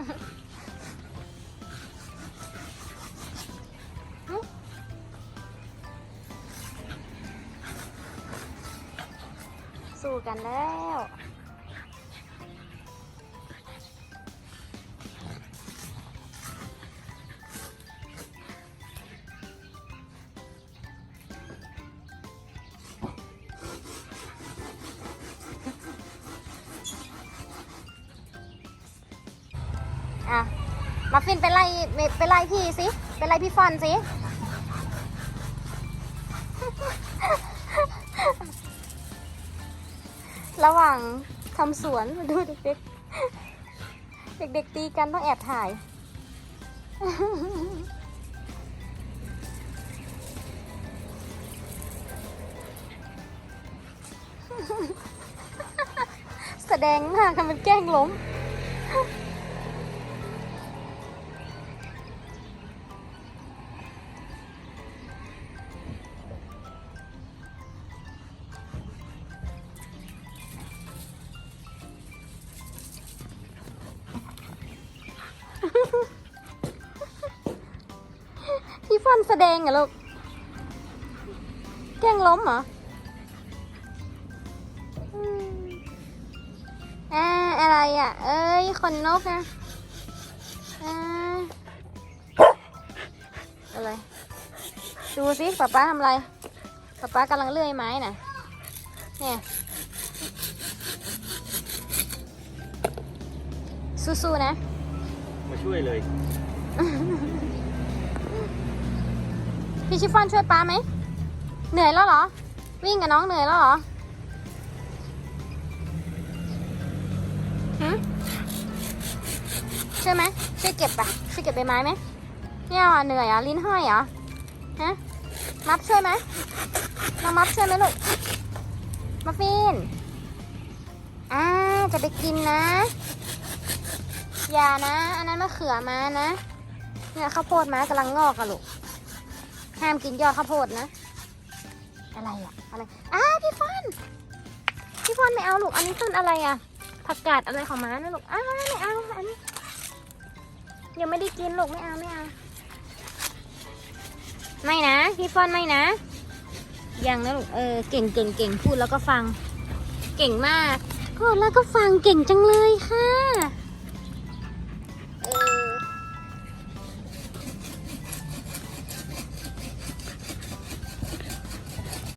สู่กันแล้ว มาฟินไปไล่ไปไล่พี่สิไปไล่พี่ฟอนสิระหว่างทำสวนดูเด็กๆ เด็กๆตีกันต้องแอบถ่าย แสดงมากทำเป็นแกล้งล้ม พี่ฟอนแสดงเหรอลูก แกล้งล้มเหรออ่าอะไรอะ เอ้ยขนนกนะอ่าอะไร ดูสิป๊าป๊าทำอะไรป๊าป๊ากำลังเลื่อยไม้น่ะ เนี่ย สู้ๆนะ มาช่วยเลย พี่ชิฟฟ่อนช่วยป้าไหม เหนื่อยแล้วเหรอ วิ่งกับน้องเหนื่อยแล้วเหรอหืมช่วยไหมช่วยเก็บปะช่วยเก็บใบไม้ไหมไม่เอาอะเหนื่อยอะลิ้นห้อยเหรอฮะมัฟช่วยไหมน้องมัฟช่วยไหมลูกมัฟฟินอ่าจะไปกินนะ อย่านะ อันนั้นมะเขือมานะ เนี่ยข้าวโพดมากำลังงอกอะลูก ห้ามกินยอดข้าวโพดนะ อะไรอะอะไร อ้าพี่ฟอนพี่ฟอนไม่เอาลูก อันนี้ต้นอะไรอะผักกาดอะไรของม้านะลูก อ้าไม่เอา อันนี้ยังไม่ได้กินลูกไม่เอาไม่เอา ไม่นะพี่ฟอนไม่นะ ยังนะลูก เออเก่งเก่งเก่งพูดแล้วก็ฟัง เก่งมากพูดแล้วก็ฟังเก่งจังเลยค่ะ